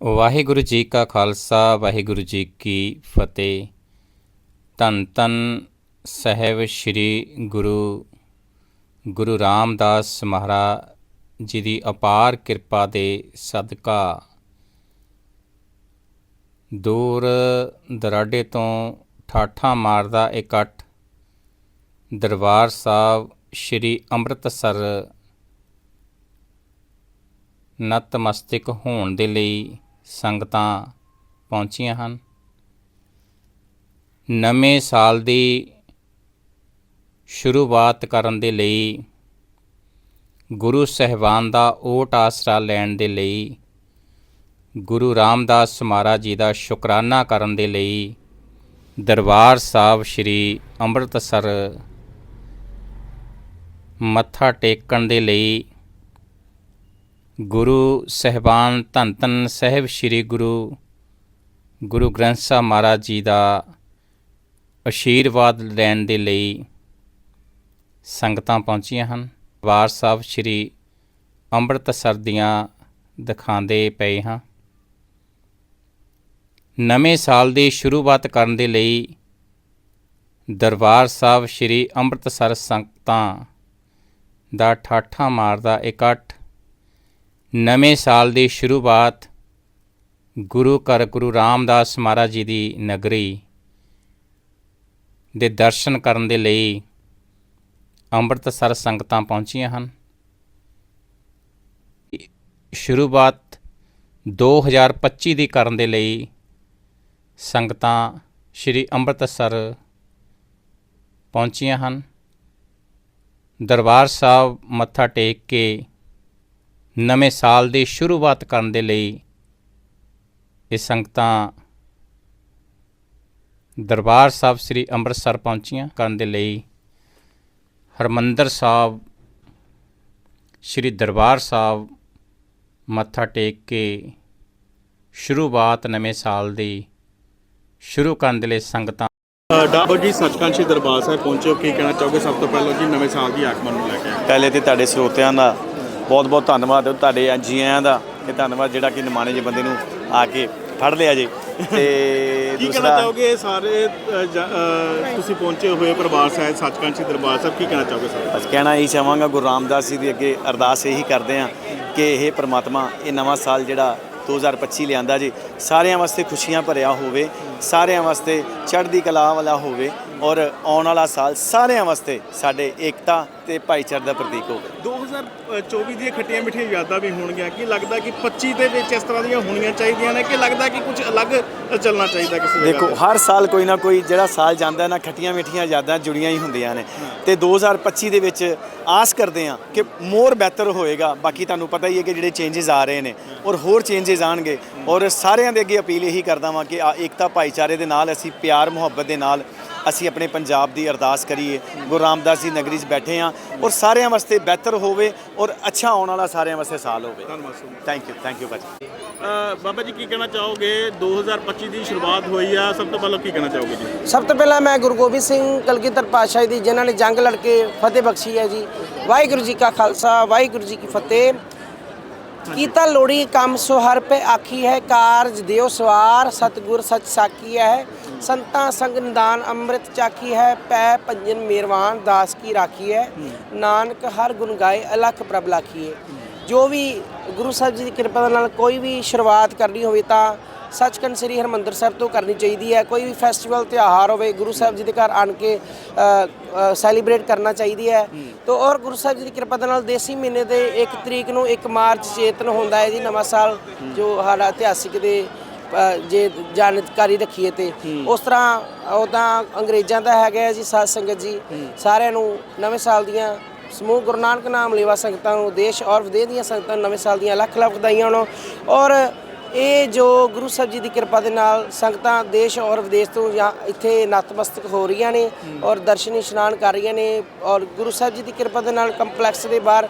ਵਾਹਿਗੁਰੂ ਜੀ ਕਾ ਖਾਲਸਾ, ਵਾਹਿਗੁਰੂ ਜੀ ਕੀ ਫਤਿਹ। ਧੰਨ ਧੰਨ ਸਹਿਬ ਸ੍ਰੀ ਗੁਰੂ ਗੁਰੂ ਰਾਮਦਾਸ ਮਹਾਰਾਜ ਜੀ ਦੀ ਅਪਾਰ ਕਿਰਪਾ ਦੇ ਸਦਕਾ। ਦੂਰ ਦਰਾਡੇ ਤੋਂ ਠਾਠਾਂ ਮਾਰਦਾ ਇਕੱਠ ਦਰਬਾਰ ਸਾਹਿਬ ਸ੍ਰੀ ਅੰਮ੍ਰਿਤਸਰ। ਨਤਮਸਤਕ ਹੋਣ ਦੇ ਲਈ ਸੰਗਤਾਂ ਪਹੁੰਚੀਆਂ ਹਨ। ਨਵੇਂ ਸਾਲ ਦੀ ਸ਼ੁਰੂਆਤ ਕਰਨ ਦੇ ਲਈ, ਗੁਰੂ ਸਹਿਬਾਨ ਦਾ ਓਟ ਆਸਰਾ ਲੈਣ ਦੇ ਲਈ, ਗੁਰੂ ਰਾਮਦਾਸ ਮਹਾਰਾਜ ਜੀ ਦਾ ਸ਼ੁਕਰਾਨਾ ਕਰਨ ਦੇ ਲਈ ਦਰਬਾਰ ਸਾਹਿਬ ਸ੍ਰੀ ਅੰਮ੍ਰਿਤਸਰ ਮੱਥਾ ਟੇਕਣ ਦੇ ਲਈ ਗੁਰੂ ਸਹਿਬਾਨ ਧੰਨ ਧੰਨ ਸਾਹਿਬ ਸ੍ਰੀ ਗੁਰੂ ਗੁਰੂ ਗ੍ਰੰਥ ਸਾਹਿਬ ਮਹਾਰਾਜ ਜੀ ਦਾ ਅਸ਼ੀਰਵਾਦ ਲੈਣ ਦੇ ਲਈ ਸੰਗਤਾਂ ਪਹੁੰਚੀਆਂ ਹਨ। ਵਾਰ ਸਾਹਿਬ ਸ੍ਰੀ ਅੰਮ੍ਰਿਤਸਰ ਦੀਆਂ ਦਿਖਾਉਂਦੇ ਪਏ ਹਾਂ। ਨਵੇਂ ਸਾਲ ਦੀ ਸ਼ੁਰੂਆਤ ਕਰਨ ਦੇ ਲਈ ਦਰਬਾਰ ਸਾਹਿਬ ਸ੍ਰੀ ਅੰਮ੍ਰਿਤਸਰ ਸੰਗਤਾਂ ਦਾ ਠਾਠਾ ਮਾਰਦਾ ਇਕੱਠ ਨਵੇਂ ਸਾਲ ਦੀ ਸ਼ੁਰੂਆਤ ਗੁਰੂ ਘਰ ਗੁਰੂ ਰਾਮਦਾਸ ਮਹਾਰਾਜ ਜੀ ਦੀ ਨਗਰੀ ਦੇ ਦਰਸ਼ਨ ਕਰਨ ਦੇ ਲਈ ਅੰਮ੍ਰਿਤਸਰ ਸੰਗਤਾਂ ਪਹੁੰਚੀਆਂ ਹਨ। ਸ਼ੁਰੂਆਤ 2025 ਦੀ ਕਰਨ ਦੇ ਲਈ ਸੰਗਤਾਂ ਸ੍ਰੀ ਅੰਮ੍ਰਿਤਸਰ ਪਹੁੰਚੀਆਂ ਹਨ। ਦਰਬਾਰ ਸਾਹਿਬ ਮੱਥਾ ਟੇਕ ਕੇ ਨਵੇਂ ਸਾਲ ਦੀ ਸ਼ੁਰੂਆਤ ਕਰਨ ਦੇ ਲਈ ਇਹ ਸੰਗਤਾਂ ਦਰਬਾਰ ਸਾਹਿਬ ਸ੍ਰੀ ਅੰਮ੍ਰਿਤਸਰ ਪਹੁੰਚੀਆਂ ਕਰਨ ਦੇ ਲਈ ਹਰਮੰਦਰ ਸਾਹਿਬ ਸ੍ਰੀ ਦਰਬਾਰ ਸਾਹਿਬ ਮੱਥਾ ਟੇਕ ਕੇ ਸ਼ੁਰੂਆਤ ਨਵੇਂ ਸਾਲ ਦੀ ਸ਼ੁਰੂ ਕਰਨ ਦੇ ਲਈ ਸੰਗਤਾਂ ਡਾਬਰ ਜੀ ਸੱਚਖੰਡ ਸ਼੍ਰੀ ਦਰਬਾਰ ਸਾਹਿਬ ਪਹੁੰਚੇ ਕੀ ਕਹਿਣਾ ਚਾਹੋਗੇ ਸਭ ਤੋਂ ਪਹਿਲਾਂ ਜੀ ਨਵੇਂ ਸਾਲ ਦੀ ਆਗਮਨ ਨੂੰ ਲੈ ਕੇ? ਪਹਿਲੇ ਤੇ ਤੁਹਾਡੇ ਸਰੋਤਿਆਂ ਦਾ ਬਹੁਤ ਬਹੁਤ ਧੰਨਵਾਦ ਤੁਹਾਡੇ ਜੀ ਆਇਆਂ ਦਾ ਤੇ ਧੰਨਵਾਦ ਜਿਹੜਾ ਕਿ ਨਿਮਾਣੇ ਜਿਹੇ ਬੰਦੇ ਨੂੰ ਆ ਕੇ ਫੜ ਲਿਆ ਜੇ। ਤੇ ਕੀ ਕਹਿਣਾ ਚਾਹੋਗੇ ਸਾਰੇ ਜ- ਤੁਸੀਂ ਪਹੁੰਚੇ ਹੋਏ ਪਰਿਵਾਰ ਸਾਹਿਬ ਸੱਚਖੰਡ ਸ਼੍ਰੀ ਦਰਬਾਰ ਸਾਹਿਬ ਕੀ ਕਹਿਣਾ ਚਾਹੋਗੇ ਸਰ? ਬਸ ਕਹਿਣਾ ਇਹੀ ਚਾਹਾਂਗਾ ਗੁਰੂ ਰਾਮਦਾਸ ਜੀ ਦੀ ਅੱਗੇ ਅਰਦਾਸ ਇਹੀ ਕਰਦੇ ਆ ਕਿ ਇਹ ਪ੍ਰਮਾਤਮਾ ਇਹ ਨਵਾਂ ਸਾਲ ਜਿਹੜਾ 2025 ਲਿਆਂਦਾ ਜੀ ਸਾਰਿਆਂ ਵਾਸਤੇ ਖੁਸ਼ੀਆਂ ਭਰਿਆ ਹੋਵੇ ਸਾਰਿਆਂ ਵਾਸਤੇ ਚੜ੍ਹਦੀ ਕਲਾ ਵਾਲਾ ਹੋਵੇ ਔਰ ਆਉਣ ਵਾਲਾ ਸਾਲ ਸਾਰਿਆਂ ਵਾਸਤੇ ਸਾਡੇ ਏਕਤਾ ਤੇ ਭਾਈਚਾਰੇ ਦਾ ਪ੍ਰਤੀਕ ਹੋਵੇ। 2024 ਦੀਆਂ ਖੱਟੀਆਂ ਮਿੱਠੀਆਂ ਯਾਦਾਂ ਵੀ ਹੋਣਗੀਆਂ। ਕੀ ਲੱਗਦਾ ਕਿ 25 ਦੇ ਵਿੱਚ ਇਸ ਤਰ੍ਹਾਂ ਦੀਆਂ ਹੋਣੀਆਂ ਚਾਹੀਦੀਆਂ ਨੇ ਕਿ ਲੱਗਦਾ ਕਿ ਕੁਝ ਅਲੱਗ ਚੱਲਣਾ ਚਾਹੀਦਾ ਕਿਸੇ ਜਗ੍ਹਾ ਦੇਖੋ? ਹਰ ਸਾਲ ਕੋਈ ਨਾ ਕੋਈ ਜਿਹੜਾ ਸਾਲ ਜਾਂਦਾ ਨਾ ਖੱਟੀਆਂ ਮਿੱਠੀਆਂ ਯਾਦਾਂ ਜੁੜੀਆਂ ਹੀ ਹੁੰਦੀਆਂ ਨੇ। ਤੇ 2025 ਦੇ ਵਿੱਚ ਆਸ ਕਰਦੇ ਆ ਕਿ ਮੋਰ ਬਿਹਤਰ ਹੋਏਗਾ। ਬਾਕੀ ਤੁਹਾਨੂੰ ਪਤਾ ਹੀ ਹੈ ਕਿ ਜਿਹੜੇ ਚੇਂਜਸ ਆ ਰਹੇ ਨੇ ਔਰ ਹੋਰ ਚੇਂਜਸ ਆਣਗੇ। ਔਰ ਸਾਰਿਆਂ ਦੇ ਅੱਗੇ ਅਪੀਲ ਇਹੀ ਕਰਦਾ ਵਾਂ ਕਿ ਆ ਏਕਤਾ ਭਾਈਚਾਰੇ ਦੇ ਨਾਲ ਅਸੀਂ ਪਿਆਰ ਮੁਹੱਬਤ ਦੇ ਨਾਲ ਅਸੀਂ ਆਪਣੇ ਪੰਜਾਬ ਦੀ ਅਰਦਾਸ ਕਰੀਏ। ਗੁਰੂ ਰਾਮਦਾਸ ਜੀ ਨਗਰੀ 'ਚ ਬੈਠੇ ਆ ਔਰ ਸਾਰਿਆਂ ਵਾਸਤੇ ਬਿਹਤਰ ਹੋਵੇ ਔਰ ਅੱਛਾ ਆਉਣ ਵਾਲਾ ਸਾਰਿਆਂ ਵਾਸਤੇ ਸਾਲ ਹੋਵੇ। ਧੰਨਵਾਦ so much। Thank you thank you ਭਾਜੀ। ਅ, ਬਾਬਾ ਜੀ ਕੀ ਕਹਿਣਾ ਚਾਹੋਗੇ? 2025 ਦੀ ਸ਼ੁਰੂਆਤ ਹੋਈ ਆ। ਸਭ ਤੋਂ ਪਹਿਲਾਂ ਕੀ ਕਹਿਣਾ ਚਾਹੋਗੇ ਜੀ? ਸਭ ਤੋਂ ਪਹਿਲਾਂ ਮੈਂ ਗੁਰੂ ਗੋਬਿੰਦ ਸਿੰਘ ਕਲਗੀਧਰ ਪਾਤਸ਼ਾਹ ਦੀ ਜਿਨ੍ਹਾਂ ਨੇ ਜੰਗ ਲੜ ਕੇ ਫਤਿਹ ਬਖਸ਼ੀ ਹੈ ਜੀ ਵਾਹਿਗੁਰੂ ਜੀ ਕਾ ਖਾਲਸਾ ਵਾਹਿਗੁਰੂ ਜੀ ਕੀ ਫਤਿਹ। ਕੀਤਾ ਲੋੜੀ ਕੰਮ ਸੋ ਹਰ ਪੇ ਆਖੀ ਹੈ ਕਾਰਜ ਦਿਓ ਸਵਾਰ ਸਤਗੁਰ ਸਚ ਸਾਕੀ ਹੈ। ਸੰਤਾਂ ਸੰਗ ਨਿਦਾਨ ਅੰਮ੍ਰਿਤ ਚਾਖੀ ਹੈ ਪੈ ਭੰਜਨ ਮੇਰਵਾਨ ਦਾਸ ਕੀ ਰਾਖੀ ਹੈ। ਨਾਨਕ ਹਰ ਗੁਣ ਗਾਏ ਅਲਖ ਪ੍ਰਭ ਲਾਖੀਏ ਜੋ ਵੀ ਗੁਰੂ ਸਾਹਿਬ ਜੀ ਦੀ ਕਿਰਪਾ ਨਾਲ ਕੋਈ ਵੀ ਸ਼ੁਰੂਆਤ ਕਰਨੀ ਹੋਵੇ ਤਾਂ ਸੱਚਖੰਡ ਸ੍ਰੀ ਹਰਮੰਦਰ ਸਾਹਿਬ ਤੋਂ ਕਰਨੀ ਚਾਹੀਦੀ ਹੈ। ਕੋਈ ਵੀ ਫੈਸਟੀਵਲ ਤਿਉਹਾਰ ਹੋਵੇ ਗੁਰੂ ਸਾਹਿਬ ਜੀ ਦੇ ਘਰ ਆਣ ਕੇ ਸੈਲੀਬ੍ਰੇਟ ਕਰਨਾ ਚਾਹੀਦੀ ਹੈ। ਤੋ ਔਰ ਗੁਰੂ ਸਾਹਿਬ ਜੀ ਦੀ ਕਿਰਪਾ ਦੇ ਨਾਲ ਦੇਸੀ ਮਹੀਨੇ ਦੇ 1 ਤਰੀਕ ਨੂੰ 1 ਮਾਰਚ ਚੇਤਨ ਹੁੰਦਾ ਹੈ ਜੀ ਨਵਾਂ ਸਾਲ ਜੋ ਸਾਡਾ ਇਤਿਹਾਸਿਕ ਦੇ ਜੇ ਜਾਣਕਾਰੀ ਰੱਖੀਏ ਤੇ। ਉਸ ਤਰ੍ਹਾਂ ਉਹਦਾ ਅੰਗਰੇਜ਼ਾਂ ਦਾ ਹੈਗਾ ਜੀ ਸਾਧ ਸੰਗਤ ਜੀ। ਸਾਰਿਆਂ ਨੂੰ ਨਵੇਂ ਸਾਲ ਦੀਆਂ ਸਮੂਹ ਗੁਰੂ ਨਾਨਕ ਨਾਮ ਲੇਵਾ ਸੰਗਤਾਂ ਨੂੰ ਦੇਸ਼ ਔਰ ਵਿਦੇਸ਼ ਦੀਆਂ ਸੰਗਤਾਂ ਨੂੰ ਨਵੇਂ ਸਾਲ ਦੀਆਂ ਲੱਖ ਲੱਖ ਵਧਾਈਆਂ ਹੋਣ। ਔਰ ਇਹ ਜੋ ਗੁਰੂ ਸਾਹਿਬ ਜੀ ਦੀ ਕਿਰਪਾ ਦੇ ਨਾਲ ਸੰਗਤਾਂ ਦੇਸ਼ ਔਰ ਵਿਦੇਸ਼ ਤੋਂ ਜਾਂ ਇੱਥੇ ਨਤਮਸਤਕ ਹੋ ਰਹੀਆਂ ਨੇ ਔਰ ਦਰਸ਼ਨੀ ਇਸ਼ਨਾਨ ਕਰ ਰਹੀਆਂ ਨੇ ਔਰ ਗੁਰੂ ਸਾਹਿਬ ਜੀ ਦੀ ਕਿਰਪਾ ਦੇ ਨਾਲ ਕੰਪਲੈਕਸ ਦੇ ਬਾਹਰ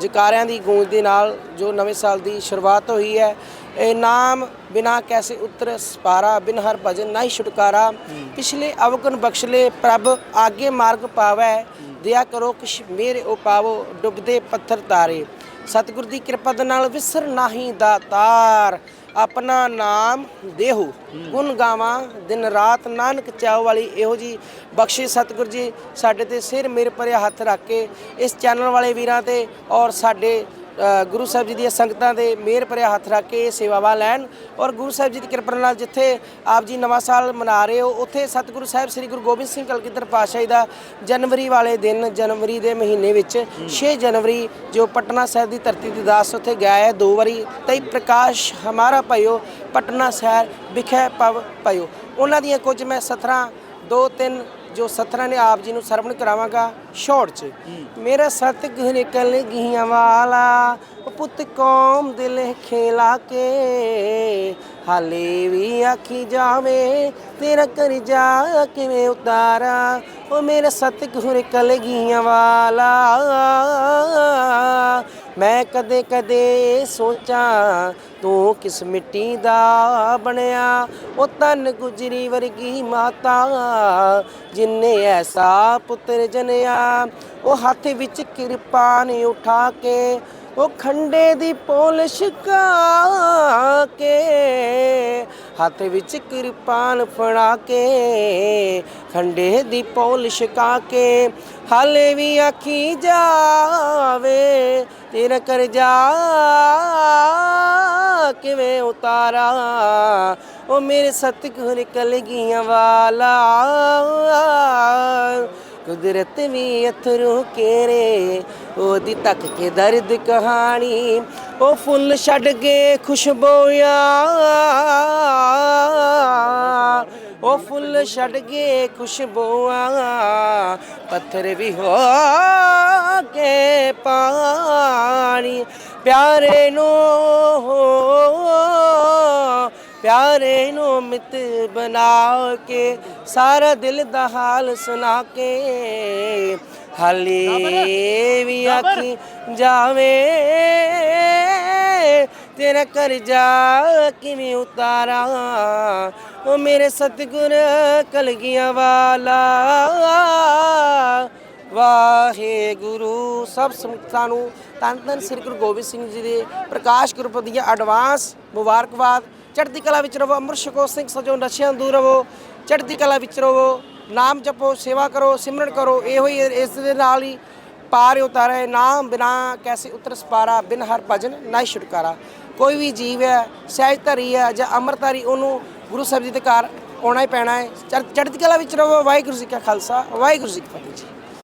ਜਕਾਰਿਆਂ ਦੀ ਗੂੰਜ ਦੇ ਨਾਲ ਜੋ ਨਵੇਂ ਸਾਲ ਦੀ ਸ਼ੁਰੂਆਤ ਹੋਈ ਹੈ, ਇਹ ਨਾਮ ਬਿਨਾ ਕੈਸੇ ਉਤਰ ਸਪਾਰਾ, ਬਿਨ ਹਰ ਭਜਨ ਨਹੀਂ ਛੁਟਕਾਰਾ। ਪਿਛਲੇ ਅਵਗੁਣ ਬਖਸ਼ਲੇ ਪ੍ਰਭ, ਆਗੇ ਮਾਰਗ ਪਾਵੈ। ਦਿਆ ਕਰੋ ਕਿਛ ਮੇਰੇ ਉਪਾਵੋ ਡੁੱਬਦੇ ਪੱਥਰ ਤਾਰੇ। ਸਤਿਗੁਰ ਦੀ ਕਿਰਪਾ ਦੇ ਨਾਲ ਵਿਸਰ ਨਾਹੀ ਦਾਤਾਰ ਆਪਣਾ ਨਾਮ ਦੇਹੋ। ਗੁਣ ਗਾਵਾਂ, ਦਿਨ ਰਾਤ ਨਾਨਕ ਚਾਉ ਵਾਲੀ ਇਹੋ ਜੀ ਬਖਸ਼ਿਸ਼ ਸਤਿਗੁਰ ਜੀ ਸਾਡੇ ਤੇ ਸਿਰ ਮੇਰ ਭਰਿਆ ਹੱਥ ਰੱਖ ਕੇ ਇਸ ਚੈਨਲ ਵਾਲੇ ਵੀਰਾਂ ਤੇ ਔਰ ਸਾਡੇ ਗੁਰੂ ਸਾਹਿਬ ਜੀ ਦੀਆਂ ਸੰਗਤਾਂ ਦੇ ਮਿਹਰ ਭਰਿਆ ਹੱਥ ਰੱਖ ਕੇ ਇਹ ਸੇਵਾਵਾਂ ਲੈਣ ਔਰ ਗੁਰੂ ਸਾਹਿਬ ਜੀ ਦੀ ਕਿਰਪਾ ਨਾਲ ਜਿੱਥੇ ਆਪ ਜੀ ਨਵਾਂ ਸਾਲ ਮਨਾ ਰਹੇ ਹੋ, ਉੱਥੇ ਸਤਿਗੁਰੂ ਸਾਹਿਬ ਸ੍ਰੀ ਗੁਰੂ ਗੋਬਿੰਦ ਸਿੰਘ ਕਲਗੀਧਰ ਪਾਤਸ਼ਾਹ ਦਾ ਜਨਵਰੀ ਵਾਲੇ ਦਿਨ, ਜਨਵਰੀ ਦੇ ਮਹੀਨੇ ਵਿੱਚ 6 ਜਨਵਰੀ ਜੋ ਪਟਨਾ ਸਾਹਿਬ ਦੀ ਧਰਤੀ ਦੀ ਦਾਸ ਉੱਥੇ ਗਿਆ ਹੈ, ਦੋ ਵਾਰੀ ਤਈ ਪ੍ਰਕਾਸ਼ ਹਮਾਰਾ ਭਇਓ, ਪਟਨਾ ਸ਼ਹਿਰ ਵਿਖੇ ਪਵ ਭਇਓ। ਉਹਨਾਂ ਦੀਆਂ ਕੁਝ ਮੈਂ ਸਤਰਾਂ ਦੋ ਤਿੰਨ ਜੋ ਸਤਰਾਂ ਨੇ ਆਪ ਜੀ ਨੂੰ ਸਰਵਣ ਕਰਾਵਾਂਗਾ ਸ਼ੋਰਟ ਚ। ਮੇਰਾ ਸਤਿਗੁਰ ਕਲ ਗੀਆਂ ਵਾਲਾ, ਪੁੱਤ ਕੌਮ ਦਿਲ ਖੇਲਾ ਕੇ। ਹਾਲੇ ਵੀ ਆਖੀ ਜਾਵੇ, ਤੇਰਾ ਕਰਜਾ ਕਿਵੇਂ ਉਤਾਰਾ? ਉਹ ਮੇਰਾ ਸਤਿਗੁਰ ਕਲ ਗੀਆਂ ਵਾਲਾ। ਮੈਂ ਕਦੇ ਕਦੇ ਸੋਚਾਂ, ਤੂੰ ਕਿਸ ਮਿੱਟੀ ਦਾ ਬਣਿਆ? ਉਹ ਤਨ ਗੁਜਰੀ ਵਰਗੀ ਮਾਤਾ, ਜਿਨੇ ਐਸਾ ਪੁੱਤਰ ਜਨਿਆ। ਉਹ ਹੱਥ ਵਿੱਚ ਕਿਰਪਾਨ ਉਠਾ ਕੇ ਉਹ ਖੰਡੇ ਦੀ ਪੋਲ ਛਕਾ ਕੇ ਹੱਥ ਵਿੱਚ ਕਿਰਪਾਨ ਫੜਾ ਕੇ, ਖੰਡੇ ਦੀ ਪੋਲ ਛਕਾ ਕੇ ਹਾਲੇ ਵੀ ਆਖੀ ਜਾਵੇ, ਤੇਰਾ ਕਰਜਾ ਕਿਵੇਂ ਉਤਾਰਾ, ਉਹ ਮੇਰੇ ਸਤਿਗੁਰ ਕਲਗੀਆਂ ਵਾਲਾ ਕੁਦਰਤ ਵੀ ਅਥਰੂ ਕੇਰੇ, ਉਹਦੀ ਤੱਕ ਕੇ ਦਰਦ ਕਹਾਣੀ। ਉਹ ਫੁੱਲ ਛੱਡ ਗਏ ਖੁਸ਼ਬੂਆਂ ਉਹ ਫੁੱਲ ਛੱਡ ਗਏ ਖੁਸ਼ਬੂਆਂ ਪੱਥਰ ਵੀ ਹੋ ਕੇ ਪਾਣੀ, ਪਿਆਰੇ ਨੂੰ ਪਿਆਰੇ ਨੂੰ ਮਿੱਤ ਬਣਾ ਕੇ ਸਾਰਾ ਦਿਲ ਦਾ ਹਾਲ ਸੁਣਾ ਕੇ। ਹਾਲੇ ਵੀ ਆਖੀ ਜਾਵੇ ਤੇਰਾ ਕਰਜਾ ਕਿਵੇਂ ਉਤਾਰਾ? ਉਹ ਮੇਰੇ ਸਤਿਗੁਰ ਕਲਗੀਆਂ ਵਾਲਾ। ਵਾਹਿਗੁਰੂ ਸਭ ਸੰਗਤਾਂ ਨੂੰ ਧੰਨ ਧੰਨ ਸ੍ਰੀ ਗੁਰੂ ਗੋਬਿੰਦ ਸਿੰਘ ਜੀ ਦੇ ਪ੍ਰਕਾਸ਼ ਗੁਰਪੁਰਬ ਦੀਆਂ ਐਡਵਾਂਸ ਮੁਬਾਰਕਬਾਦ। ਚੜ੍ਹਦੀ ਕਲਾ ਵਿੱਚ ਰਹੋ ਅੰਮ੍ਰਿਤ ਛਕੋ ਸਿੰਘ ਸਜੋ ਨਸ਼ਿਆਂ ਦੂਰ ਰਹੋ, ਚੜ੍ਹਦੀ ਕਲਾ ਵਿੱਚ ਰਹੋ, ਨਾਮ ਜਪੋ, ਸੇਵਾ ਕਰੋ, ਸਿਮਰਨ ਕਰੋ, ਇਹੋ ਹੀ ਇਸ ਦੇ ਨਾਲ ਹੀ ਪਾਰ ਉਤਾਰੇ ਨਾਮ ਬਿਨਾ ਕੈਸੇ ਉਤਰ ਸਪਾਰਾ, ਬਿਨ ਹਰ ਭਜਨ ਨਾ ਹੀ ਛੁਟਕਾਰਾ। ਕੋਈ ਵੀ ਜੀਵ ਹੈ, ਸਹਿਜ ਧਰੀ ਹੈ ਜਾਂ ਅੰਮ੍ਰਿਤਧਾਰੀ ਉਹਨੂੰ ਗੁਰੂ ਸਾਹਿਬ ਜੀ ਦੇ ਘਰ ਆਉਣਾ ਹੀ ਪੈਣਾ ਹੈ। ਚੜ੍ਹ- ਚੜ੍ਹਦੀ ਕਲਾ ਵਿੱਚ ਰਹੋ, ਵਾਹਿਗੁਰੂ ਜੀ ਕਾ ਖਾਲਸਾ, ਵਾਹਿਗੁਰੂ ਜੀ ਕੀ ਫਤਿਹ